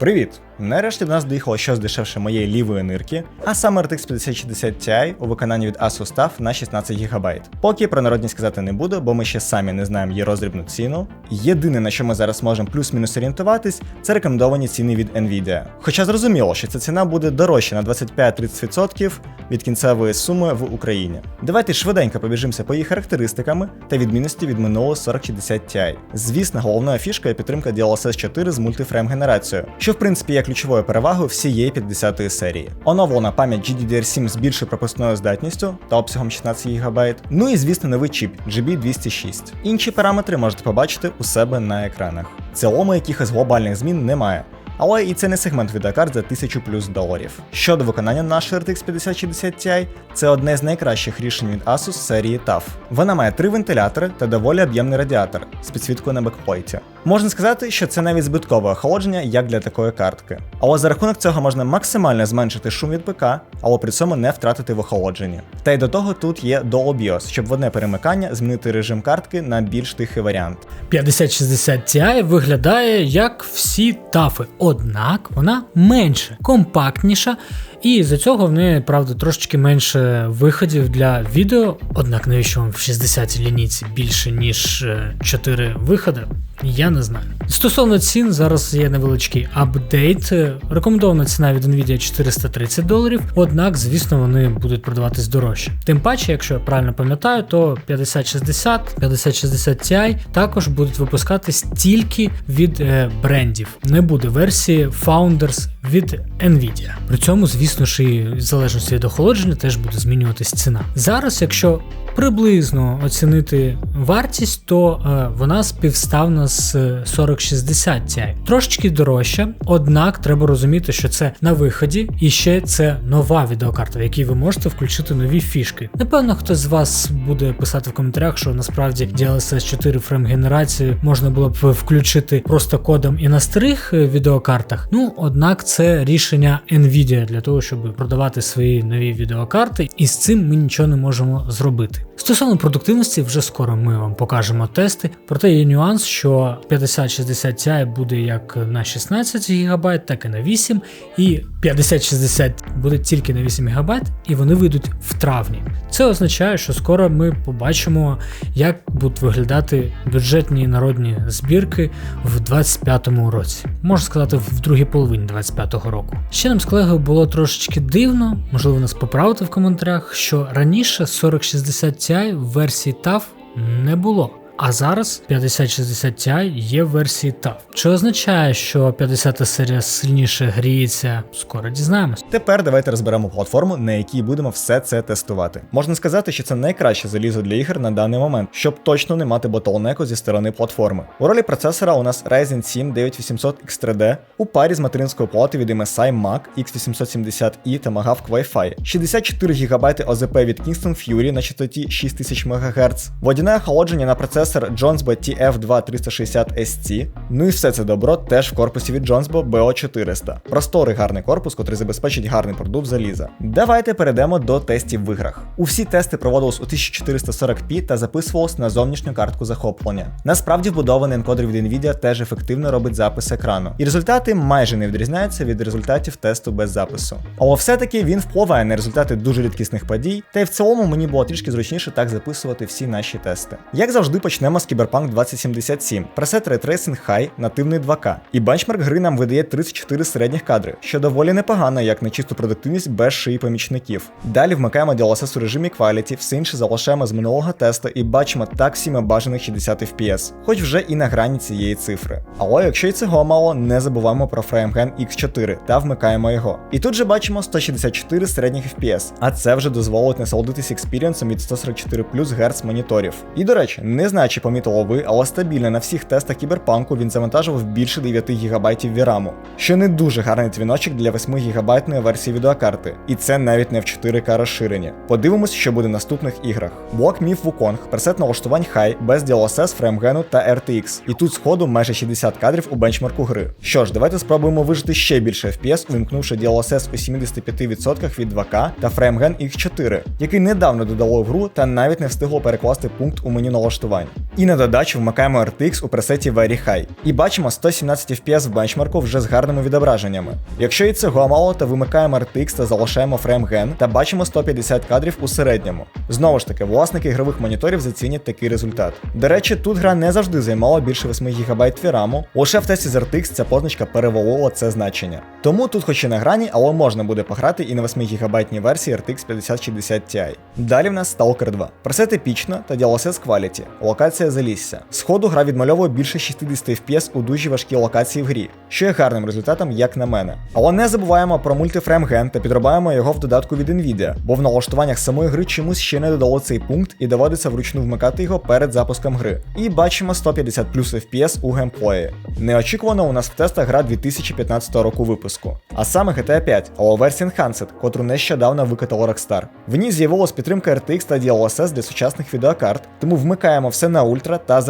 Привіт! Нарешті до нас доїхало щось дешевше моєї лівої нирки, а саме RTX 5060 Ti у виконанні від Asus TUF на 16 ГБ. Поки про народність сказати не буду, бо ми ще самі не знаємо її роздрібну ціну. Єдине, на що ми зараз можемо плюс-мінус орієнтуватись, це рекомендовані ціни від Nvidia. Хоча зрозуміло, що ця ціна буде дорожча на 25-30% від кінцевої суми в Україні. Давайте швиденько побіжимося по її характеристиками та відмінності від минулого 4060 Ti. Звісно, головною фішкою підтримка DLSS 4 з мультифрейм генерацією, що в принципі є ключовою перевагою всієї 50-ї серії. Оновлена пам'ять GDDR7 з більшою пропускною здатністю та обсягом 16 ГБ. Ну і звісно новий чіп GB206. Інші параметри можете побачити у себе на екранах. В цілому якихось глобальних змін немає. Але і це не сегмент відеокарт за 1000 плюс доларів. Щодо виконання нашої RTX 5060 Ti, це одне з найкращих рішень від Asus серії TUF. Вона має три вентилятори та доволі об'ємний радіатор з підсвіткою на бекплейті. Можна сказати, що це навіть збиткове охолодження як для такої картки. Але за рахунок цього можна максимально зменшити шум від ПК, але при цьому не втратити в охолодженні. Та й до того тут є Dual BIOS, щоб в одне перемикання змінити режим картки на більш тихий варіант. 5060 Ti виглядає як всі тафи, однак вона менше, компактніша, і за цього в неї, правда, трошечки менше виходів для відео. Однак навіщо вам в 60 лінійці більше, ніж 4 виходи? Я не знаю. Стосовно цін, зараз є невеличкий апдейт. Рекомендована ціна від Nvidia 430 доларів, однак, звісно, вони будуть продаватись дорожче. Тим паче, якщо я правильно пам'ятаю, то 5060, 5060 Ti також будуть випускатись тільки від е, брендів. Не буде версії Founders від Nvidia. При цьому, звісно ж, і в залежності від охолодження теж буде змінюватись ціна. Зараз, якщо приблизно оцінити вартість, то е, вона співставна з 4060 Ti. Трошечки дорожча, однак треба розуміти, що це на виході, і ще це нова відеокарта, в якій ви можете включити нові фішки. Напевно, хтось з вас буде писати в коментарях, що насправді DLSS 4 фрейм генерацію можна було б включити просто кодом і на старих е, відеокартах. Ну, однак, це рішення Nvidia для того, щоб продавати свої нові відеокарти, і з цим ми нічого не можемо зробити. Стосовно продуктивності, вже скоро ми вам покажемо тести. Проте є нюанс, що 5060 Ti буде як на 16 ГБ, так і на 8, і 5060 буде тільки на 8 ГБ, і вони вийдуть в травні. Це означає, що скоро ми побачимо, як будуть виглядати бюджетні народні збірки в 25-му році. Можна сказати, в другій половині 25-го року. Ще нам з колегою було трошечки дивно, можливо, нас поправити в коментарях, що раніше 4060 Ti в версії TAF не було. А зараз 5060 Ti є в версії TAF. Чи означає, що 50 серія сильніше гріється? Скоро дізнаємось. Тепер давайте розберемо платформу, на якій будемо все це тестувати. Можна сказати, що це найкраще залізо для ігор на даний момент, щоб точно не мати ботлнеку зі сторони платформи. У ролі процесора у нас Ryzen 7 9800 X3D у парі з материнською платою від MSI Mac X870i та Magavk Wi-Fi, 64 ГБ ОЗП від Kingston Fury на частоті 6000 МГц, водяне охолодження на процесор Jonesbo TF2360ST, ну і все це добро теж в корпусі від Jonesbo BO400. Просторий гарний корпус, котрий забезпечить гарний продукт заліза. Давайте перейдемо до тестів в іграх. Усі тести проводились у 1440p та записувалось на зовнішню картку захоплення. Насправді вбудований енкодер від Nvidia теж ефективно робить запис екрану, і результати майже не відрізняються від результатів тесту без запису. Але все-таки він впливає на результати дуже рідкісних подій, та й в цілому мені було трішки зручніше так записувати всі наші тести. Як завжди, почнемо з Cyberpunk 2077, пресет Ray Tracing High, нативний 2К. І бенчмарк гри нам видає 34 середніх кадри, що доволі непогано, як на чисту продуктивність без шиї помічників. Далі вмикаємо DLSS у режимі Quality, все інше залишаємо з минулого тесту і бачимо так всіми бажаних 60 FPS, хоч вже і на грані цієї цифри. Але якщо і цього мало, не забуваємо про FrameGen X4 та вмикаємо його. І тут же бачимо 164 середніх FPS, а це вже дозволить насолодитись експірієнсом від 144 Гц моніторів. І до речі, не знаю, чи помітили ви, але стабільно на всіх тестах кіберпанку він завантажував більше 9 ГБ VRAM, що не дуже гарний дзвіночок для 8 ГБ версії відеокарти, і це навіть не в 4К розширення. Подивимось, що буде в наступних іграх. Блок Міф Wukong, пресет налаштувань High, без DLSS, фреймгену та RTX. І тут сходу майже 60 кадрів у бенчмарку гри. Що ж, давайте спробуємо вижити ще більше FPS, увімкнувши DLSS у 75% від 2К та фреймген X4, який недавно додало в гру та навіть не встигло перекласти пункт у меню налаштувань. І на додачу вмикаємо RTX у пресеті Very High. І бачимо 117 FPS в бенчмарку вже з гарними відображеннями. Якщо і цього мало, то вимикаємо RTX та залишаємо фреймген та бачимо 150 кадрів у середньому. Знову ж таки, власники ігрових моніторів зацінять такий результат. До речі, тут гра не завжди займала більше 8 ГБ VRAM, лише в тесті з RTX ця позначка перевалила це значення. Тому тут хоч і на грані, але можна буде пограти і на 8 ГБ версії RTX 5060 Ti. Далі в нас Stalker 2. Пресет епічно та DLSS Quality, локація Залісся. Сходу гра відмальовує більше 60 FPS у дуже важкій локації в грі, що є гарним результатом, як на мене. Але не забуваємо про мультифрейм ген та підробаємо його в додатку від Nvidia, бо в налаштуваннях самої гри чомусь ще не додало цей пункт і доводиться вручну вмикати його перед запуском гри. І бачимо 150 плюс FPS у геймплеї. Неочікувано у нас в тестах гра 2015 року випуску, а саме GTA 5, але версія Enhanced, котру нещодавно викатала Rockstar. В ній з'явилась підтримка RTX та DLSS для сучасних відеокарт, тому вмикаємо все на ультра та з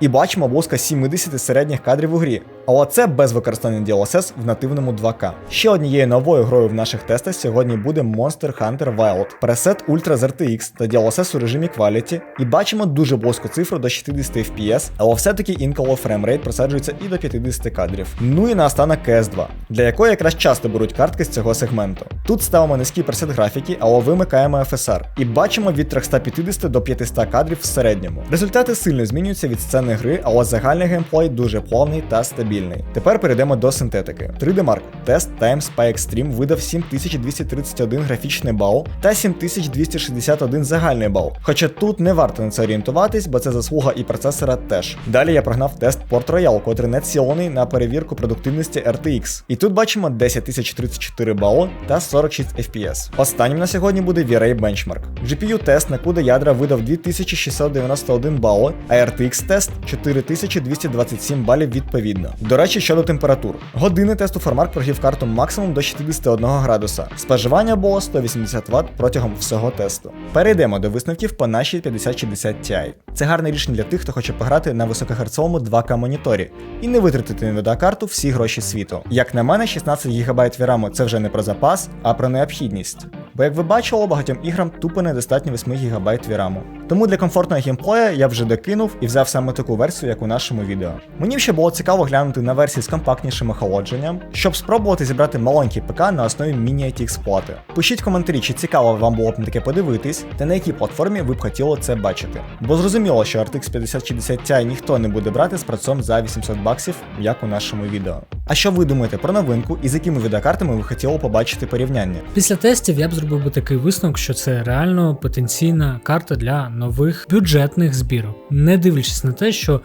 і бачимо близько 70 середніх кадрів у грі. Але це без використання DLSS в нативному 2К. Ще однією новою грою в наших тестах сьогодні буде Monster Hunter Wild. Пресет Ultra з RTX та DLSS у режимі Quality, і бачимо дуже близьку цифру до 60 FPS, але все-таки інколи фреймрейт просаджується і до 50 кадрів. Ну і наостанок CS2, для якої якраз часто беруть картки з цього сегменту. Тут ставимо низький пресет графіки, але вимикаємо FSR. І бачимо від 350 до 500 кадрів в середньому. Результати сильно змінюються від сцени гри, але загальний геймплей дуже плавний та стабільний. Тепер перейдемо до синтетики. 3D Mark тест Time Spy Extreme видав 7231 графічний бал та 7261 загальний бал. Хоча тут не варто на це орієнтуватись, бо це заслуга і процесора теж. Далі я прогнав тест Port Royal, котрий не цілений на перевірку продуктивності RTX. І тут бачимо 10034 бали та 46 FPS. Останнім на сьогодні буде V-Ray Benchmark. GPU тест на CUDA ядра видав 2691 бали, а RTX тест 4227 балів відповідно. До речі, щодо температур. Години тесту Формарк прогрів карту максимум до 61 градуса. Споживання було 180 Вт протягом всього тесту. Перейдемо до висновків по нашій 5060 Ti. Це гарне рішення для тих, хто хоче пограти на високогерцовому 2К моніторі і не витратити на відеокарту всі гроші світу. Як на мене, 16 ГБ VRAM це вже не про запас, а про необхідність. Бо як ви бачили, багатьом іграм тупо недостатньо 8 ГБ VRAM. Тому для комфортного геймплея я вже докинув і взяв саме таку версію, як у нашому відео. Мені ще було цікаво глянути на версії з компактнішим охолодженням, щоб спробувати зібрати маленький ПК на основі міні ITX плати. Пишіть в коментарі, чи цікаво вам було б на таке подивитись, та на якій платформі ви б хотіли це бачити. Бо зрозуміло, що RTX 5060 Ti ніхто не буде брати з працом за 800 баксів, як у нашому відео. А що ви думаєте про новинку і з якими відеокартами ви хотіли побачити порівняння? Після тестів я б зробив би такий висновок, що це реально потенційна карта для нових бюджетних збірок, не дивлячись на те, що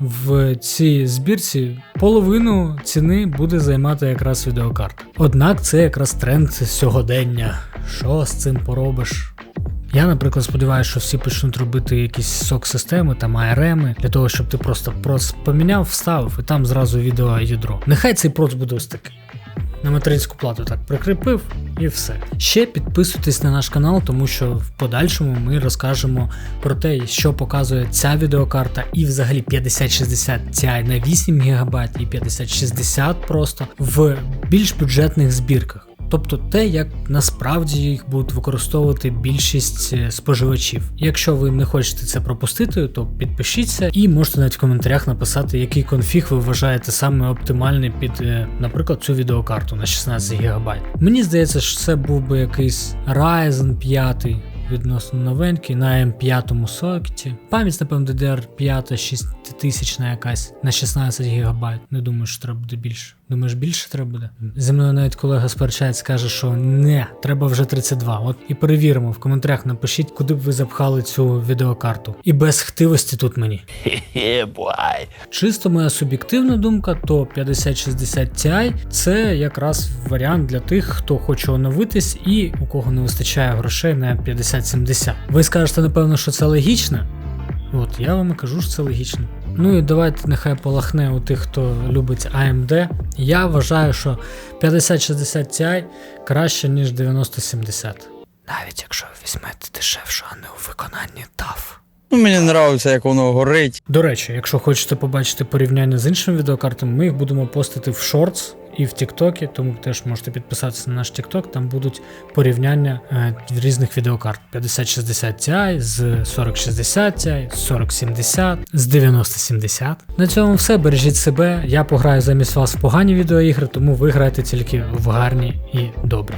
в цій збірці половину ціни буде займати якраз відеокарта. Однак це якраз тренд сьогодення. Що з цим поробиш? Я, наприклад, сподіваюся, що всі почнуть робити якісь сок-системи, там ARM, для того, щоб ти просто прос поміняв, вставив і там зразу відеоядро. Нехай цей проц буде ось такий. На материнську плату так прикріпив і все. Ще підписуйтесь на наш канал, тому що в подальшому ми розкажемо про те, що показує ця відеокарта, і взагалі 5060 Ti на 8 ГБ і 5060 просто в більш бюджетних збірках. Тобто те, як насправді їх будуть використовувати більшість е, споживачів. Якщо ви не хочете це пропустити, то підпишіться і можете навіть в коментарях написати, який конфіг ви вважаєте саме оптимальний під, е, наприклад, цю відеокарту на 16 ГБ. Мені здається, що це був би якийсь Ryzen 5 відносно новенький на М5 сокеті. Пам'ять, напевно, DDR5 6000 якась на 16 ГБ. Не думаю, що треба буде більше. Думаєш, більше треба буде? Зі мною навіть колега сперечається, каже, що не, треба вже 32. От і перевіримо в коментарях, напишіть, куди б ви запхали цю відеокарту. І без хтивості тут мені. Чисто моя суб'єктивна думка, то 5060 Ti це якраз варіант для тих, хто хоче оновитись і у кого не вистачає грошей на 5070. Ви скажете, напевно, що це логічно. От, я вам і кажу, що це логічно. Ну і давайте нехай полахне у тих, хто любить AMD. Я вважаю, що 5060 Ti краще, ніж 9070. Навіть якщо ви візьмете дешевше, а не у виконанні TAF. Ну, мені подобається, як воно горить. До речі, якщо хочете побачити порівняння з іншими відеокартами, ми їх будемо постити в Shorts і в Тіктокі, тому теж можете підписатися на наш Тікток, там будуть порівняння е, різних відеокарт 5060 Ti з 4060 Ti, з 4070, з 9070. На цьому все. Бережіть себе. Я пограю замість вас в погані відеоігри, тому ви граєте тільки в гарні і добрі.